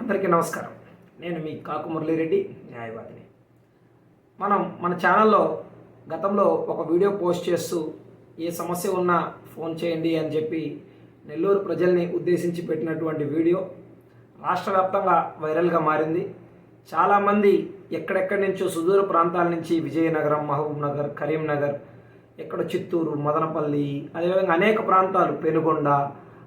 అందరికీ నమస్కారం. నేను మీ కాకు మురళీరెడ్డి న్యాయవాదిని. మనం మన ఛానల్లో గతంలో ఒక వీడియో పోస్ట్ చేస్తూ ఏ సమస్య ఉన్నా ఫోన్ చేయండి అని చెప్పి నెల్లూరు ప్రజల్ని ఉద్దేశించి పెట్టినటువంటి వీడియో రాష్ట్ర వ్యాప్తంగా వైరల్గా మారింది. చాలామంది ఎక్కడెక్కడి నుంచో సుదూర ప్రాంతాల నుంచి విజయనగరం మహబూబ్ నగర్ కరీంనగర్ ఎక్కడ చిత్తూరు మదనపల్లి అదేవిధంగా అనేక ప్రాంతాలు పెనుగొండ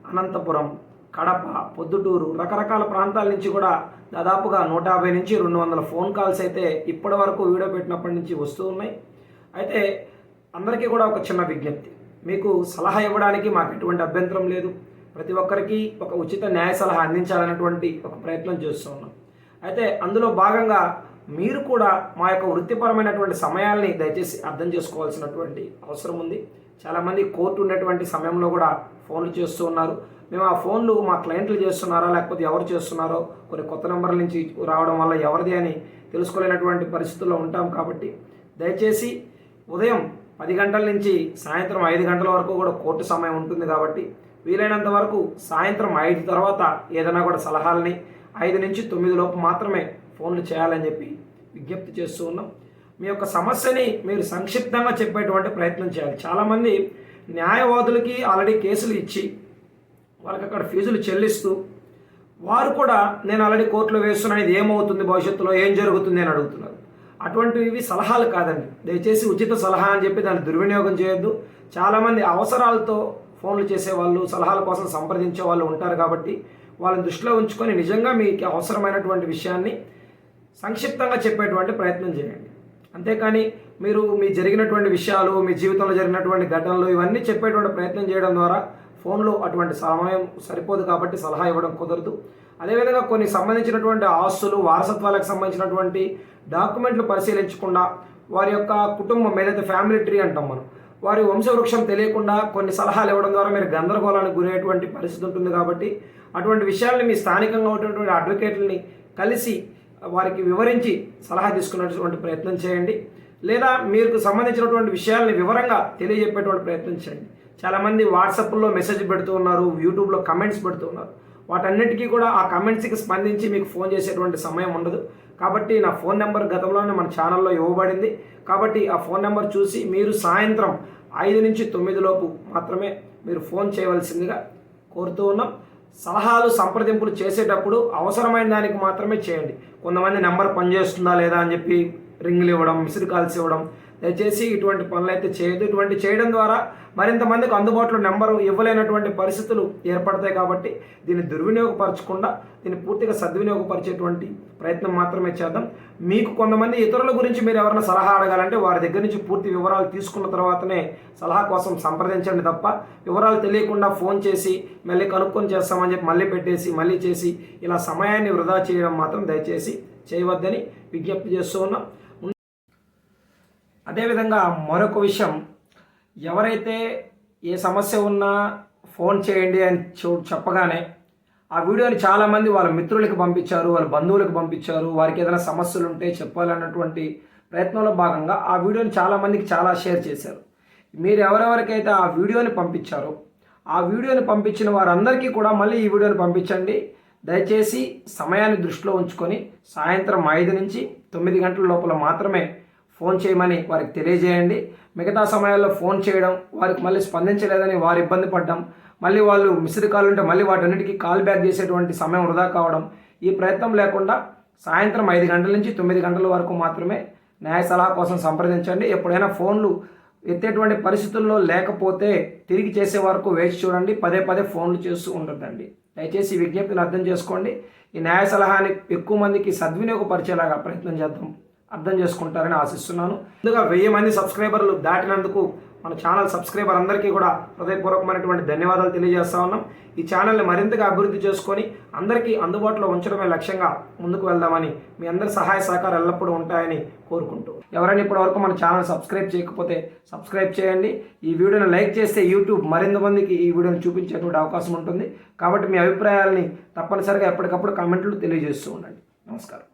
అనంతపురం కడప పొద్దుటూరు రకరకాల ప్రాంతాల నుంచి కూడా దాదాపుగా నూట యాభై నుంచి రెండు వందల ఫోన్ కాల్స్ అయితే ఇప్పటి వరకు వీడియో పెట్టినప్పటి నుంచి వస్తూ ఉన్నాయి. అయితే అందరికీ కూడా ఒక చిన్న విజ్ఞప్తి. మీకు సలహా ఇవ్వడానికి మాకు ఎటువంటి అభ్యంతరం లేదు. ప్రతి ఒక్కరికి ఒక ఉచిత న్యాయ సలహా అందించాలన్నటువంటి ఒక ప్రయత్నం చేస్తూ ఉన్నాం. అయితే అందులో భాగంగా మీరు కూడా మా యొక్క వృత్తిపరమైనటువంటి సమయాల్ని దయచేసి అర్థం చేసుకోవాల్సినటువంటి అవసరం ఉంది. చాలామంది కోర్టు ఉన్నటువంటి సమయంలో కూడా ఫోన్లు చేస్తూ ఉన్నారు. మేము ఆ ఫోన్లు మా క్లయింట్లు చేస్తున్నారా లేకపోతే ఎవరు చేస్తున్నారో కొన్ని కొత్త నెంబర్ల నుంచి రావడం వల్ల ఎవరిది అని తెలుసుకోలేనటువంటి పరిస్థితుల్లో ఉంటాం కాబట్టి దయచేసి ఉదయం పది గంటల నుంచి సాయంత్రం ఐదు గంటల వరకు కూడా కోర్టు సమయం ఉంటుంది కాబట్టి వీలైనంత వరకు సాయంత్రం ఐదు తర్వాత ఏదైనా కూడా సలహాలని ఐదు నుంచి తొమ్మిది లోపు మాత్రమే ఫోన్లు చేయాలని చెప్పి విజ్ఞప్తి చేస్తూ ఉన్నాం. మీ యొక్క సమస్యని మీరు సంక్షిప్తంగా చెప్పేటువంటి ప్రయత్నం చేయాలి. చాలామంది న్యాయవాదులకి ఆల్రెడీ కేసులు ఇచ్చి వాళ్ళకి అక్కడ ఫీజులు చెల్లిస్తూ వారు కూడా నేను ఆల్రెడీ కోర్టులో వేస్తున్నాను ఇది ఏమవుతుంది భవిష్యత్తులో ఏం జరుగుతుంది అని అడుగుతున్నారు. అటువంటివి సలహాలు కాదండి. దయచేసి ఉచిత సలహా అని చెప్పి దాన్ని దుర్వినియోగం చేయొద్దు. చాలామంది అవసరాలతో ఫోన్లు చేసేవాళ్ళు సలహాల కోసం సంప్రదించే వాళ్ళు ఉంటారు కాబట్టి వాళ్ళని దృష్టిలో ఉంచుకొని నిజంగా మీకు అవసరమైనటువంటి విషయాన్ని సంక్షిప్తంగా చెప్పేటువంటి ప్రయత్నం చేయండి. అంతేకాని మీరు మీ జరిగినటువంటి విషయాలు మీ జీవితంలో జరిగినటువంటి ఘటనలు ఇవన్నీ చెప్పేటువంటి ప్రయత్నం చేయడం ద్వారా ఫోన్లో అటువంటి సమయం సరిపోదు కాబట్టి సలహా ఇవ్వడం కుదరదు. అదేవిధంగా కొన్ని సంబంధించినటువంటి ఆస్తులు వారసత్వాలకు సంబంధించినటువంటి డాక్యుమెంట్లు పరిశీలించకుండా వారి యొక్క కుటుంబం ఏదైతే ఫ్యామిలీ ట్రీ అంటాం మనం వారి వంశవృక్షం తెలియకుండా కొన్ని సలహాలు ఇవ్వడం ద్వారా మీరు గందరగోళానికి గురయ్యేటువంటి పరిస్థితి ఉంటుంది కాబట్టి అటువంటి విషయాల్ని మీ స్థానికంగా ఉన్నటువంటి అడ్వకేట్లని కలిసి వారికి వివరించి సలహా తీసుకున్నటువంటి ప్రయత్నం చేయండి. లేదా మీకు సంబంధించినటువంటి విషయాల్ని వివరంగా తెలియజెప్పేటువంటి ప్రయత్నం చేయండి. చాలామంది వాట్సాప్లో మెసేజ్ పెడుతూ ఉన్నారు యూట్యూబ్లో కమెంట్స్ పెడుతూ ఉన్నారు. వాటన్నిటికీ కూడా ఆ కమెంట్స్కి స్పందించి మీకు ఫోన్ చేసేటువంటి సమయం ఉండదు. కాబట్టి నా ఫోన్ నెంబర్ గతంలోనే మన ఛానల్లో ఇవ్వబడింది. కాబట్టి ఆ ఫోన్ నెంబర్ చూసి మీరు సాయంత్రం ఐదు నుంచి తొమ్మిది లోపు మాత్రమే మీరు ఫోన్ చేయవలసిందిగా కోరుతూ ఉన్నాం. సలహాలు సంప్రదింపులు చేసేటప్పుడు అవసరమైన దానికి మాత్రమే చేయండి. కొంతమంది నెంబర్ పనిచేస్తుందా లేదా అని చెప్పి రింగులు ఇవ్వడం మిస్డ్ కాల్స్ ఇవ్వడం. దయచేసి ఇటువంటి పనులు అయితే చేయదు ఇటువంటి చేయడం ద్వారా మరింత మందికి అందుబాటులో నెంబరు ఇవ్వలేనటువంటి పరిస్థితులు ఏర్పడతాయి కాబట్టి దీన్ని దుర్వినియోగపరచకుండా దీన్ని పూర్తిగా సద్వినియోగపరిచేటువంటి ప్రయత్నం మాత్రమే చేద్దాం. మీకు కొంతమంది ఇతరుల గురించి మీరు ఎవరైనా సలహా అడగాలంటే వారి దగ్గర నుంచి పూర్తి వివరాలు తీసుకున్న తర్వాతనే సలహా కోసం సంప్రదించండి తప్ప వివరాలు తెలియకుండా ఫోన్ చేసి మళ్ళీ కనుక్కొని చేస్తామని చెప్పి మళ్ళీ పెట్టేసి మళ్ళీ చేసి ఇలా సమయాన్ని వృధా చేయడం మాత్రం దయచేసి చేయవద్దని విజ్ఞప్తి చేస్తూ ఉన్నాం. అదేవిధంగా మరొక విషయం ఎవరైతే ఏ సమస్య ఉన్నా ఫోన్ చేయండి అని చెప్పగానే ఆ వీడియోని చాలామంది వాళ్ళ మిత్రులకి పంపించారు వాళ్ళ బంధువులకు పంపించారు వారికి ఏదైనా సమస్యలు ఉంటే చెప్పాలన్నటువంటి ప్రయత్నంలో భాగంగా ఆ వీడియోని చాలామందికి చాలా షేర్ చేశారు. మీరు ఎవరెవరికైతే ఆ వీడియోని పంపించారో ఆ వీడియోని పంపించిన వారందరికీ కూడా మళ్ళీ ఈ వీడియోని పంపించండి. దయచేసి సమయాన్ని దృష్టిలో ఉంచుకొని సాయంత్రం ఐదు నుంచి తొమ్మిది గంటల లోపల మాత్రమే ఫోన్ చేయమని వారికి తెలియజేయండి. మిగతా సమయాల్లో ఫోన్ చేయడం వారికి మళ్ళీ స్పందించలేదని వారు ఇబ్బంది పడ్డం మళ్ళీ వాళ్ళు మిస్డ్ కాల్ ఉంటే మళ్ళీ వాటన్నిటికీ కాల్ బ్యాక్ చేసేటువంటి సమయం వృధా కావడం ఈ ప్రయత్నం లేకుండా సాయంత్రం ఐదు గంటల నుంచి తొమ్మిది గంటల వరకు మాత్రమే న్యాయ సలహా కోసం సంప్రదించండి. ఎప్పుడైనా ఫోన్లు ఎత్తేటువంటి పరిస్థితుల్లో లేకపోతే తిరిగి చేసే వరకు వేచి చూడండి. పదే పదే ఫోన్లు చేస్తూ ఉండొద్దండి. దయచేసి విజ్ఞప్తిని అర్థం చేసుకోండి. ఈ న్యాయ సలహాని ఎక్కువ మందికి సద్వినియోగపరిచేలాగా ప్రయత్నం చేద్దాం. అర్థం చేసుకుంటారని ఆశిస్తున్నాను. ముందుగా వెయ్యి మంది సబ్స్క్రైబర్లు దాటినందుకు మన ఛానల్ సబ్స్క్రైబర్ అందరికీ కూడా హృదయపూర్వకమైనటువంటి ధన్యవాదాలు తెలియజేస్తా ఉన్నాం. ఈ ఛానల్ని మరింతగా అభివృద్ధి చేసుకొని అందరికీ అందుబాటులో ఉంచడమే లక్ష్యంగా ముందుకు వెళ్దామని మీ అందరి సహాయ సహకారం ఎల్లప్పుడూ ఉంటాయని కోరుకుంటూ. ఎవరైనా ఇప్పటివరకు మన ఛానల్ సబ్స్క్రైబ్ చేయకపోతే సబ్స్క్రైబ్ చేయండి. ఈ వీడియోని లైక్ చేస్తే యూట్యూబ్ మరింత మందికి ఈ వీడియోని చూపించేటువంటి అవకాశం ఉంటుంది. కాబట్టి మీ అభిప్రాయాలని తప్పనిసరిగా ఎప్పటికప్పుడు కామెంట్లు తెలియజేస్తూ ఉండండి. నమస్కారం.